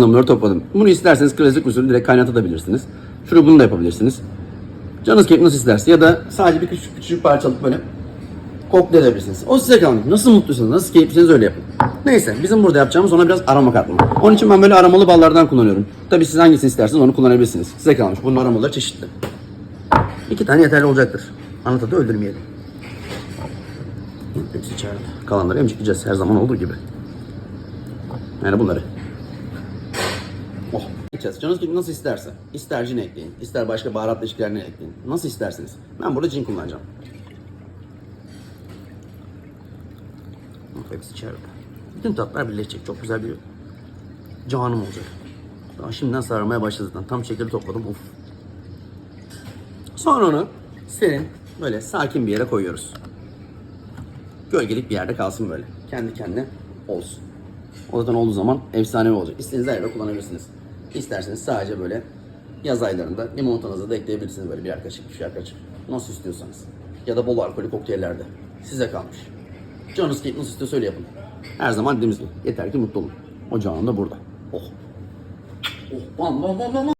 Anlamları topladım. Bunu isterseniz klasik usulü direkt kaynatabilirsiniz. Şunu bunu da yapabilirsiniz. Canınız keyif nasıl isterse ya da sadece bir küçük küçük parçalık böyle koklayabilirsiniz. O size kalmış. Nasıl mutlusunuz, nasıl keyiflisiniz öyle yapın. Neyse bizim burada yapacağımız ona biraz aroma katma. Onun için ben böyle aromalı ballardan kullanıyorum. Tabii siz hangisini isterseniz onu kullanabilirsiniz. Size kalmış. Bunun aromaları çeşitli. İki tane yeterli olacaktır. Anlatadı öldürmeyelim. Hepsi içeride. Kalanları emcikleyeceğiz her zaman olduğu gibi. Yani bunları. Oh. Canınız gibi nasıl isterse. İster cin ekleyin, ister başka baharatlı ilişkilerine ekleyin. Nasıl isterseniz. Ben burada cin kullanacağım. Hepsi içeride. Bütün tatlar birleşecek. Çok güzel bir canım olacak. Daha şimdiden sarmaya başladı zaten. Tam şekeri topladım. Of. Sonra onu serin, böyle sakin bir yere koyuyoruz. Gölgelik bir yerde kalsın böyle. Kendi kendine olsun. O zaten olduğu zaman efsane olacak. İstediğiniz her yerde kullanabilirsiniz. İsterseniz sadece böyle yaz aylarında limonatanızı da ekleyebilirsiniz böyle birer kaşık, birer kaşık. Nasıl istiyorsanız. Ya da bol alkolü kokteyllerde. Size kalmış. Canınız keyif nasıl istiyorsa öyle yapın. Her zaman dediğimiz gibi. Yeter ki mutlu olun. O canım da burada. Oh. Oh. Bam bam bam bam.